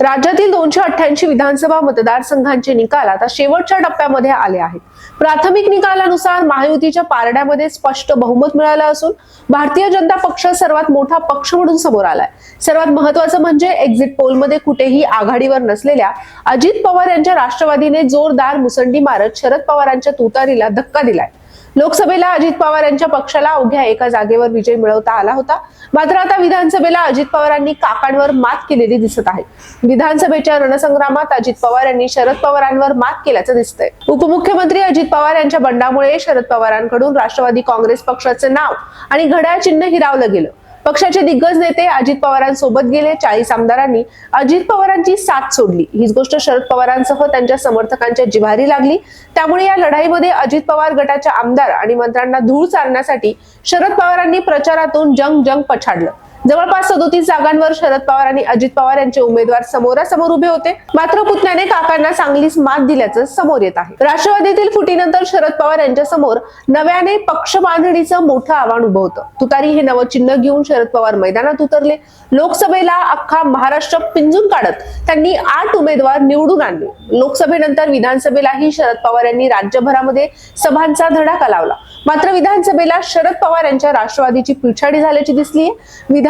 राज्यातील दोनशे अठ्ठ्याऐंशी विधानसभा मतदारसंघांचे निकाल आता शेवटच्या टप्प्यामध्ये आले आहेत. प्राथमिक निकालानुसार महायुतीच्या पारड्यामध्ये स्पष्ट बहुमत मिळालं असून भारतीय जनता पक्ष सर्वात मोठा पक्ष म्हणून समोर आलाय. सर्वात महत्वाचं म्हणजे एक्झिट पोलमध्ये कुठेही आघाडीवर नसलेल्या अजित पवार यांच्या राष्ट्रवादीने जोरदार मुसंडी मारत शरद पवारांच्या तुतारीला धक्का दिलाय. लोकसभेला अजित पवार यांच्या पक्षाला अवघ्या एका जागेवर विजय मिळवता आला होता. मात्र आता विधानसभेला अजित पवारांनी काकांवर मात केलेली दिसत आहे. विधानसभेच्या रणसंग्रामात अजित पवार यांनी शरद पवारांवर मात केल्याचं दिसतंय. उपमुख्यमंत्री अजित पवार यांच्या बंडामुळे शरद पवारांकडून राष्ट्रवादी काँग्रेस पक्षाचे नाव आणि घड्याळ चिन्ह हिरावलं गेलं. पक्षाचे दिग्गज नेते अजित पवारांसोबत गेले. चाळीस आमदारांनी अजित पवारांची साथ सोडली. हीच गोष्ट शरद पवारांसह त्यांच्या समर्थकांच्या जिव्हारी लागली. त्यामुळे या लढाईमध्ये अजित पवार गटाच्या आमदार आणि मंत्र्यांना धूळ चारण्यासाठी शरद पवारांनी प्रचारातून जंग जंग पछाडलं. जवळपास सदोतीस जागांवर शरद पवार आणि अजित पवार यांचे उमेदवार समोरासमोर उभे होते. मात्र पुतण्याने काकांना चांगलीच मात दिल्याचं समोर येत आहे. राष्ट्रवादीतील फुटीनंतर शरद पवार यांच्या समोर नव्याने पक्ष बांधणीचं मोठं आव्हान उभं होतं. तुतारी हे नवं चिन्ह घेऊन शरद पवार मैदानात उतरले. लोकसभेला अख्खा महाराष्ट्र पिंजून काढत त्यांनी आठ उमेदवार निवडून आणले. लोकसभेनंतर विधानसभेलाही शरद पवार यांनी राज्यभरामध्ये सभांचा धडाका लावला. मात्र विधानसभेला शरद पवार यांच्या राष्ट्रवादीची पिछाडी झाल्याची दिसली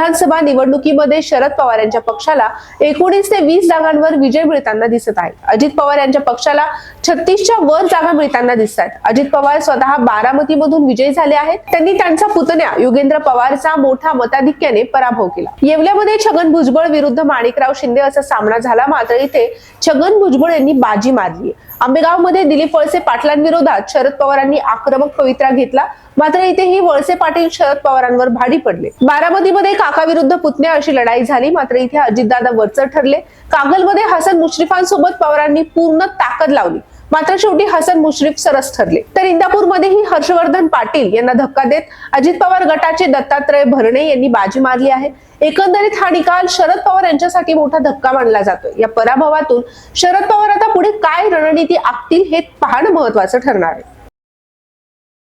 विधानसभा निवडणुकीमध्ये शरद पवार यांच्या पक्षाला एकोणीस ते वीस जागांवर विजय मिळताना दिसत आहे. अजित पवार यांच्या पक्षाला छत्तीसच्या वर जागा मिळताना दिसत आहेत. अजित पवार स्वतः बारामतीमधून विजयी झाले आहेत. त्यांनी त्यांचा पुतण्या युगेंद्र पवारचा मोठा मताधिक्याने पराभव केला. येवल्यामध्ये छगन भुजबळ विरुद्ध माणिकराव शिंदे असा सामना झाला मात्र इथे छगन भुजबळ यांनी बाजी मारली आंबेगावमध्ये दिलीप वळसे पाटलांविरोधात शरद पवारांनी आक्रमक पवित्रा घेतला. मात्र इथेही वळसे पाटील शरद पवारांवर भाडी पडले. बारामतीमध्ये काका विरुद्ध पुतण्या अशी लढाई झाली. मात्र इथे अजितदादा वरचढ ठरले. कागलमध्ये हसन मुश्रीफांसोबत पवारांनी पूर्ण ताकद लावली. मात्र शेवटी हसन मुश्रीफ सरस ठरले. तर इंदापूरमध्येही हर्षवर्धन पाटील यांना धक्का देत अजित पवार गटाचे दत्तात्रय भरणे यांनी बाजी मारली आहे. एकंदरीत हा निकाल शरद पवार यांच्यासाठी मोठा धक्का मानला जातोय. या पराभवातून शरद पवार आता पुढे काय रणनीती आखतील हे पाहणं महत्वाचं ठरणार आहे.